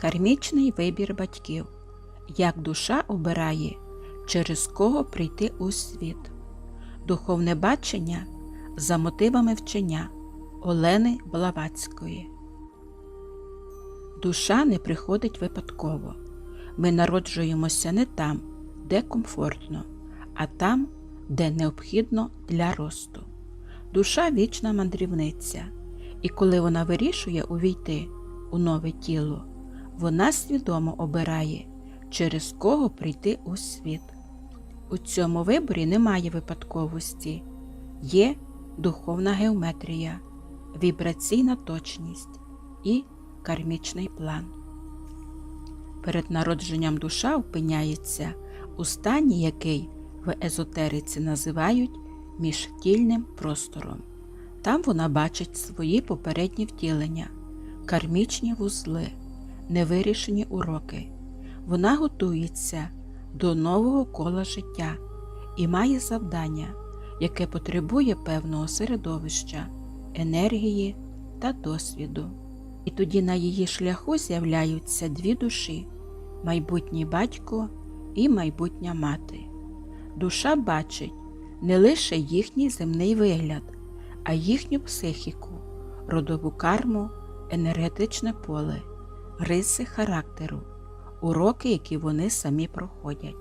Кармічний вибір батьків. Як душа обирає, через кого прийти у світ. Духовне бачення за мотивами вчення Олени Блаватської. Душа не приходить випадково. Ми народжуємося не там, де комфортно, а там, де необхідно для росту. Душа вічна мандрівниця, і коли вона вирішує увійти у нове тіло, вона свідомо обирає, через кого прийти у світ. У цьому виборі немає випадковості, є духовна геометрія, вібраційна точність і кармічний план. Перед народженням душа опиняється у стані, який в езотериці називають міжтільним простором. Там вона бачить свої попередні втілення, кармічні вузли, невирішені уроки. Вона готується до нового кола життя і має завдання, яке потребує певного середовища, енергії та досвіду. І тоді на її шляху з'являються дві душі майбутній батько і майбутня мати. Душа бачить не лише їхній земний вигляд, а їхню психіку, родову карму, енергетичне поле, риси характеру, уроки, які вони самі проходять.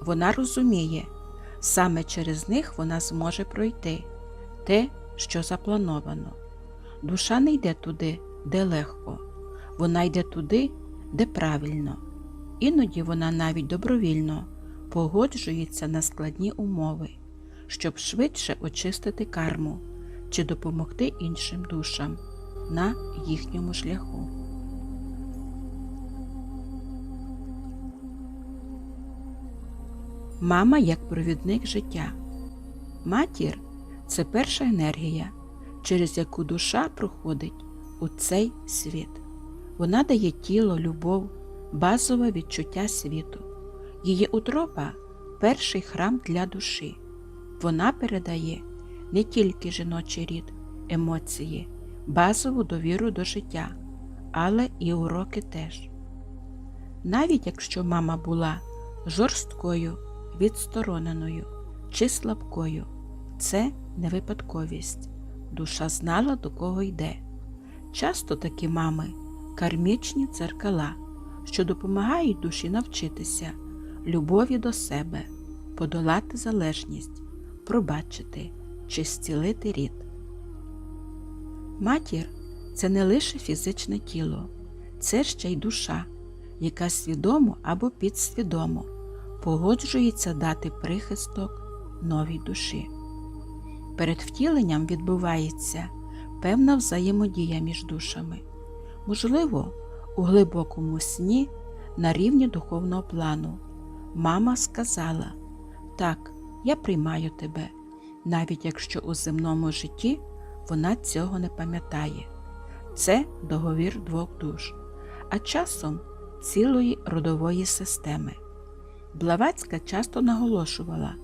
Вона розуміє, саме через них вона зможе пройти те, що заплановано. Душа не йде туди, де легко, вона йде туди, де правильно. Іноді вона навіть добровільно погоджується на складні умови, щоб швидше очистити карму чи допомогти іншим душам на їхньому шляху. Мама як провідник життя. Матір це перша енергія, через яку душа проходить у цей світ. Вона дає тіло, любов, базове відчуття світу. Її утроба перший храм для душі. Вона передає не тільки жіночий рід, емоції, базову довіру до життя, але і уроки теж. Навіть якщо мама була жорсткою, відстороненою чи слабкою, це не випадковість. Душа знала, до кого йде. Часто такі мами кармічні дзеркала, що допомагають душі навчитися любові до себе, подолати залежність, пробачити чи зцілити рід. Матір це не лише фізичне тіло, це ще й душа, яка свідомо або підсвідомо погоджується дати прихисток новій душі. Перед втіленням відбувається певна взаємодія між душами, можливо, у глибокому сні на рівні духовного плану. Мама сказала: Так, я приймаю тебе, навіть якщо у земному житті вона цього не пам'ятає. Це договір двох душ, а часом цілої родової системи. Блаватська часто наголошувала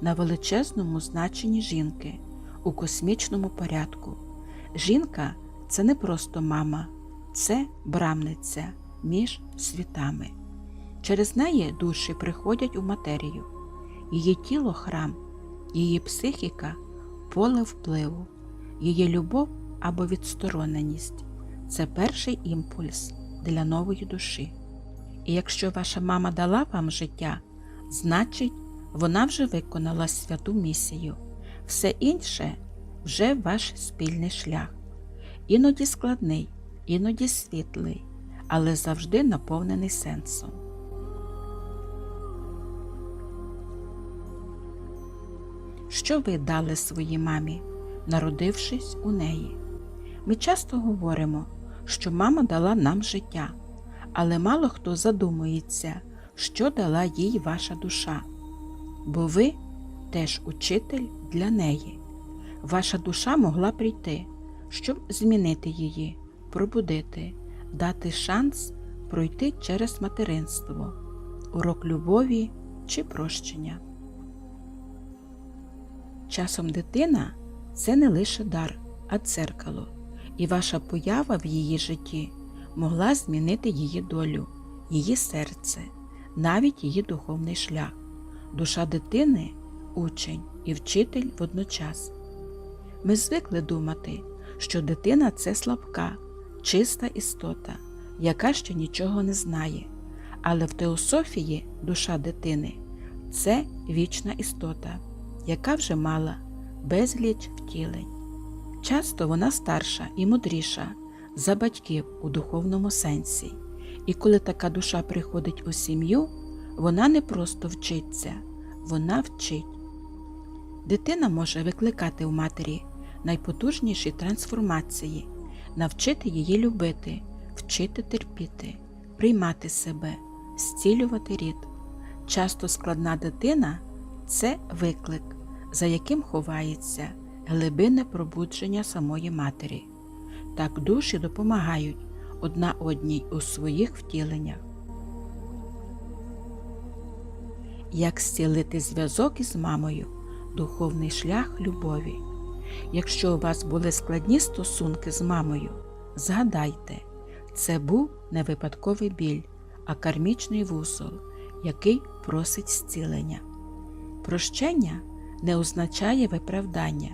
на величезному значенні жінки у космічному порядку. Жінка це не просто мама, це брамниця між світами. Через неї душі приходять у матерію, її тіло храм, її психіка поле впливу, її любов або відстороненість це перший імпульс для нової душі. І якщо ваша мама дала вам життя, значить, вона вже виконала святу місію. Все інше вже ваш спільний шлях. Іноді складний, іноді світлий, але завжди наповнений сенсом. Що ви дали своїй мамі, народившись у неї? Ми часто говоримо, що мама дала нам життя, але мало хто задумується, що дала їй ваша душа. Бо ви теж учитель для неї. Ваша душа могла прийти, щоб змінити її, пробудити, дати шанс пройти через материнство, урок любові чи прощення. Часом дитина це не лише дар, а дзеркало, і ваша поява в її житті могла змінити її долю, її серце, навіть її духовний шлях. Душа дитини учень і вчитель водночас. Ми звикли думати, що дитина це слабка, чиста істота, яка ще нічого не знає. Але в теософії душа дитини це вічна істота, яка вже мала безліч втілень. Часто вона старша і мудріша за батьків у духовному сенсі, і коли така душа приходить у сім'ю, вона не просто вчиться, вона вчить. Дитина може викликати у матері найпотужніші трансформації, навчити її любити, вчити терпіти, приймати себе, зцілювати рід. Часто складна дитина це виклик, за яким ховається глибинне пробудження самої матері. Так душі допомагають одна одній у своїх втіленнях. Як зцілити зв'язок із мамою, духовний шлях любові. Якщо у вас були складні стосунки з мамою, згадайте, це був не випадковий біль, а кармічний вузол, який просить зцілення. Прощення не означає виправдання,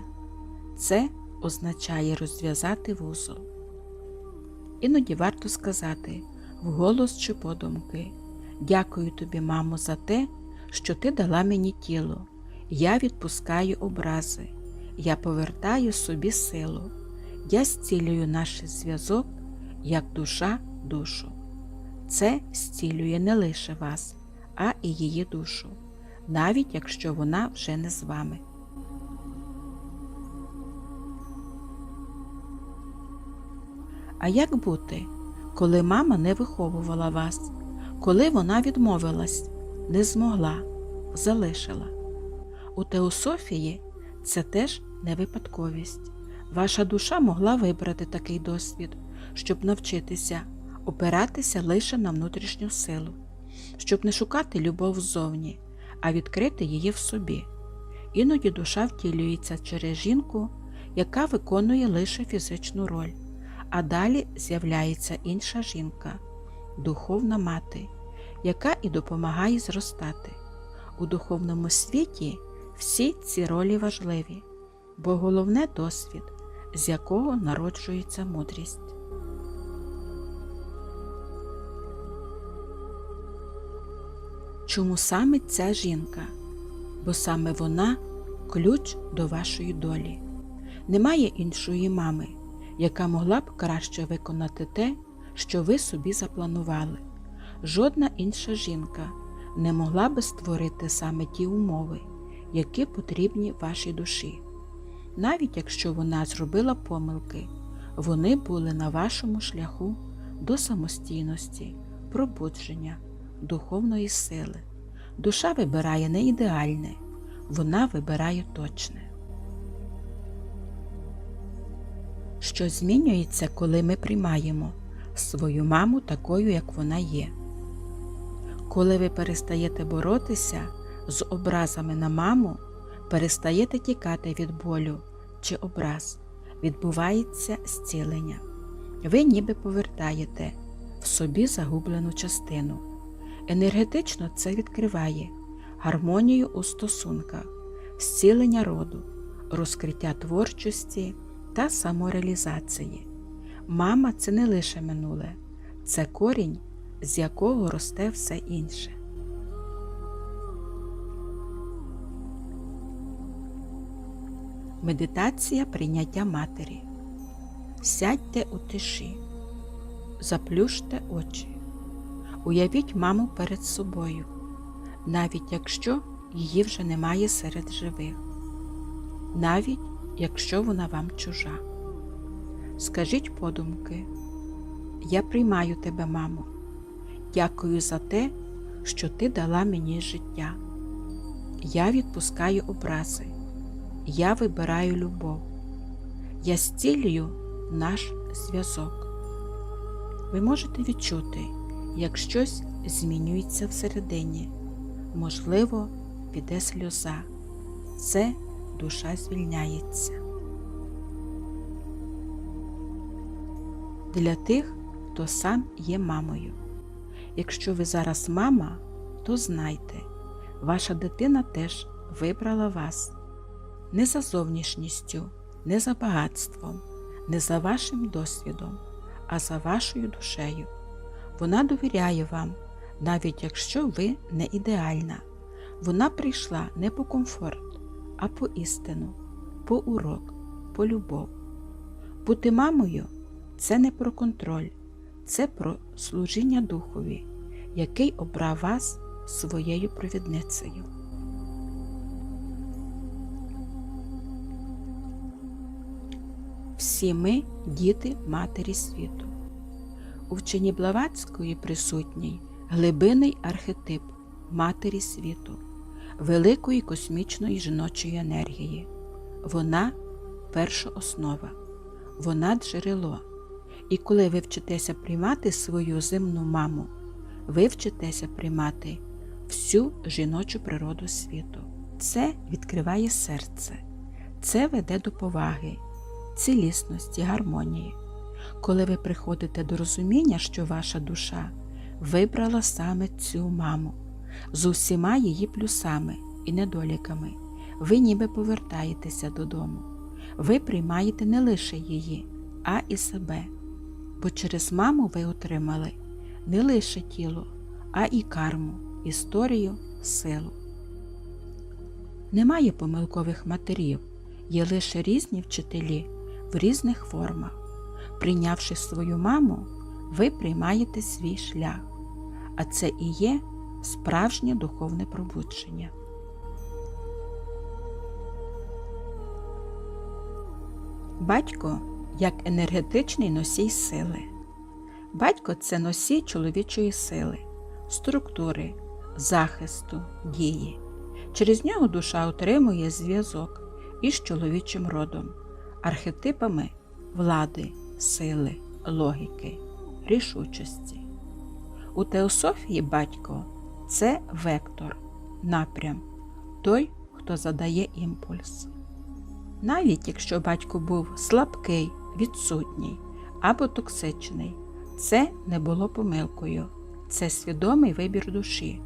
це означає розв'язати вузол. Іноді варто сказати вголос чи подумки Дякую тобі, мамо, за те, що ти дала мені тіло. Я відпускаю образи, я повертаю собі силу, я зцілюю наш зв'язок, як душа душу. Це зцілює не лише вас, а і її душу, навіть якщо вона вже не з вами. А як бути, коли мама не виховувала вас, коли вона відмовилась, не змогла, залишила? У теософії це теж не випадковість. Ваша душа могла вибрати такий досвід, щоб навчитися опиратися лише на внутрішню силу, щоб не шукати любов ззовні, а відкрити її в собі. Іноді душа втілюється через жінку, яка виконує лише фізичну роль, а далі з'являється інша жінка, духовна мати, яка і допомагає зростати. У духовному світі всі ці ролі важливі, бо головне досвід, з якого народжується мудрість. Чому саме ця жінка? Бо саме вона ключ до вашої долі. Немає іншої мами, яка могла б краще виконати те, що ви собі запланували. Жодна інша жінка не могла би створити саме ті умови, які потрібні вашій душі. Навіть якщо вона зробила помилки, вони були на вашому шляху до самостійності, пробудження, духовної сили. Душа вибирає не ідеальне, вона вибирає точне. Що змінюється, коли ми приймаємо свою маму такою, як вона є. Коли ви перестаєте боротися з образами на маму, перестаєте тікати від болю чи образ, відбувається зцілення. Ви ніби повертаєте в собі загублену частину. Енергетично це відкриває гармонію у стосунках, зцілення роду, розкриття творчості та самореалізації. Мама це не лише минуле, це корінь, з якого росте все інше. Медитація прийняття матері. Сядьте у тиші, заплющте очі, уявіть маму перед собою, навіть якщо її вже немає серед живих, навіть якщо вона вам чужа. Скажіть подумки, я приймаю тебе, мамо, дякую за те, що ти дала мені життя. Я відпускаю образи. Я вибираю любов. Я зцілюю наш зв'язок. Ви можете відчути, як щось змінюється всередині. Можливо, піде сльоза. Це душа звільняється. Для тих, хто сам є мамою. Якщо ви зараз мама, то знайте, ваша дитина теж вибрала вас не за зовнішністю, не за багатством, не за вашим досвідом, а за вашою душею. Вона довіряє вам, навіть якщо ви не ідеальна. Вона прийшла не по комфорт, а по істину, по урок, по любов. Бути мамою це не про контроль, це про служіння Духові, який обрав вас своєю провідницею. Всі ми діти Матері світу. У вченні Блаватської присутній глибинний архетип Матері світу, великої космічної жіночої енергії. Вона перша основа, вона джерело. І коли ви вчитеся приймати свою земну маму, ви вчитеся приймати всю жіночу природу світу. Це відкриває серце, це веде до поваги, цілісності, гармонії. Коли ви приходите до розуміння, що ваша душа вибрала саме цю маму з усіма її плюсами і недоліками, ви ніби повертаєтеся додому. Ви приймаєте не лише її, а і себе. Бо через маму ви отримали не лише тіло, а і карму, історію, силу. Немає помилкових матерів, є лише різні вчителі в різних формах. Прийнявши свою маму, ви приймаєте свій шлях, а це і є справжнє духовне пробудження. Батько як енергетичний носій сили. Батько це носій чоловічої сили, структури, захисту, дії. Через нього душа отримує зв'язок із чоловічим родом, архетипами влади, сили, логіки, рішучості. У теософії батько це вектор, напрям, той, хто задає імпульс. Навіть якщо батько був слабкий, відсутній або токсичний, це не було помилкою, це свідомий вибір душі,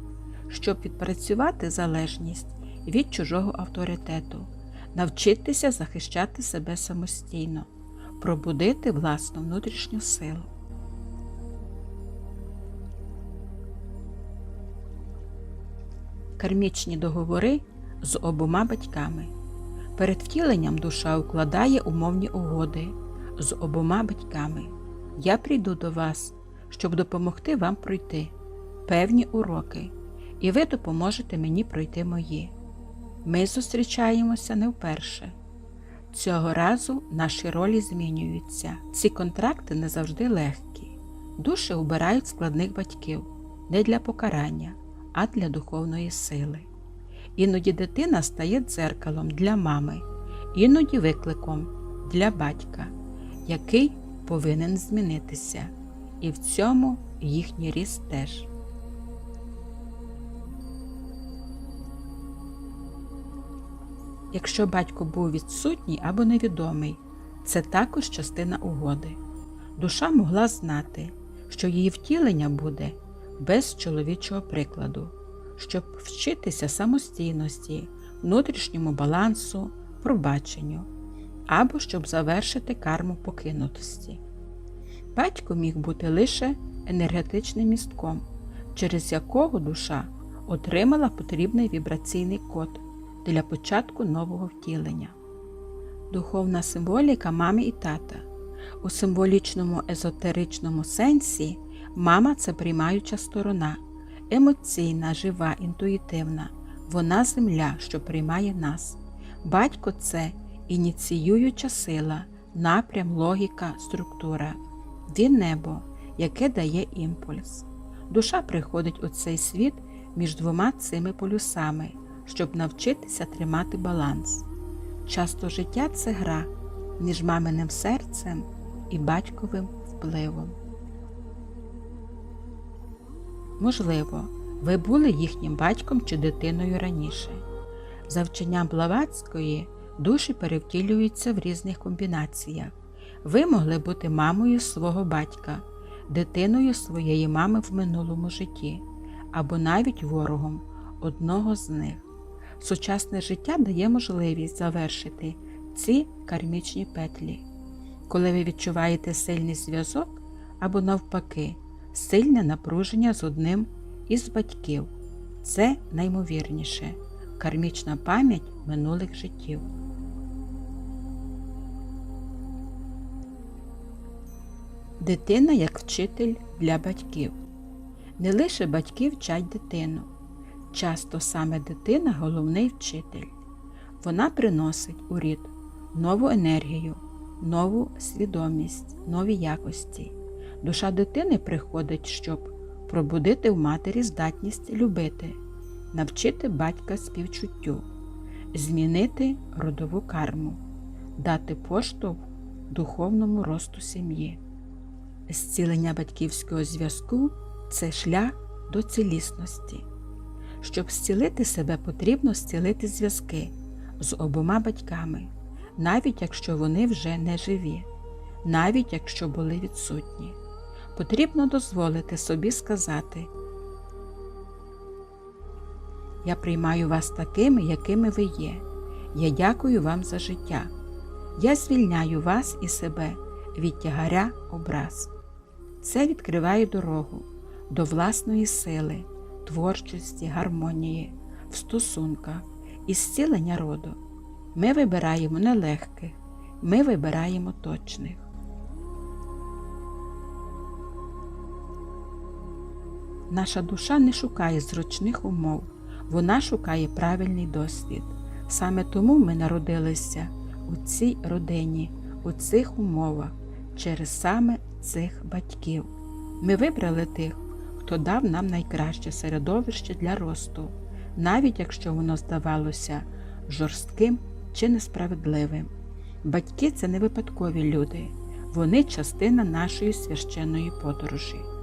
щоб відпрацювати залежність від чужого авторитету, навчитися захищати себе самостійно, пробудити власну внутрішню силу. Кармічні договори з обома батьками. Перед втіленням душа укладає умовні угоди з обома батьками. Я прийду до вас, щоб допомогти вам пройти певні уроки, і ви допоможете мені пройти мої. Ми зустрічаємося не вперше. Цього разу наші ролі змінюються. Ці контракти не завжди легкі. Душі обирають складних батьків не для покарання, а для духовної сили. Іноді дитина стає дзеркалом для мами, іноді викликом для батька, який повинен змінитися, і в цьому їхній ріст теж. Якщо батько був відсутній або невідомий, це також частина угоди. Душа могла знати, що її втілення буде без чоловічого прикладу щоб вчитися самостійності, внутрішньому балансу, пробаченню або щоб завершити карму покинутості. Батько міг бути лише енергетичним містком, через якого душа отримала потрібний вібраційний код для початку нового втілення. Духовна символіка мами і тата. У символічному езотеричному сенсі мама це приймаюча сторона, емоційна, жива, інтуїтивна. Вона земля, що приймає нас. Батько це ініціююча сила, напрям, логіка, структура. Він небо, яке дає імпульс. Душа приходить у цей світ між двома цими полюсами, щоб навчитися тримати баланс. Часто життя це гра між маминим серцем і батьковим впливом. Можливо, ви були їхнім батьком чи дитиною раніше. За вченням Блаватської душі перевтілюються в різних комбінаціях. Ви могли бути мамою свого батька, дитиною своєї мами в минулому житті або навіть ворогом одного з них. Сучасне життя дає можливість завершити ці кармічні петлі. Коли ви відчуваєте сильний зв'язок або навпаки, сильне напруження з одним із батьків. Це наймовірніше кармічна пам'ять минулих життів. Дитина як вчитель для батьків. Не лише батьки вчать дитину. Часто саме дитина головний вчитель. Вона приносить у рід нову енергію, нову свідомість, нові якості. Душа дитини приходить, щоб пробудити в матері здатність любити, навчити батька співчуттю, змінити родову карму, дати поштовх духовному росту сім'ї. Зцілення батьківського зв'язку це шлях до цілісності. Щоб зцілити себе, потрібно зцілити зв'язки з обома батьками, навіть якщо вони вже не живі, навіть якщо були відсутні. Потрібно дозволити собі сказати: Я приймаю вас такими, якими ви є. Я дякую вам за життя. Я звільняю вас і себе від тягаря образ. Це відкриває дорогу до власної сили, творчості, гармонії, в стосунках і зцілення роду. Ми вибираємо нелегких, ми вибираємо точних. Наша душа не шукає зручних умов, вона шукає правильний досвід. Саме тому ми народилися у цій родині, у цих умовах, через саме цих батьків. Ми вибрали тих, хто дав нам найкраще середовище для росту, навіть якщо воно здавалося жорстким чи несправедливим. Батьки це не випадкові люди, вони частина нашої священної подорожі.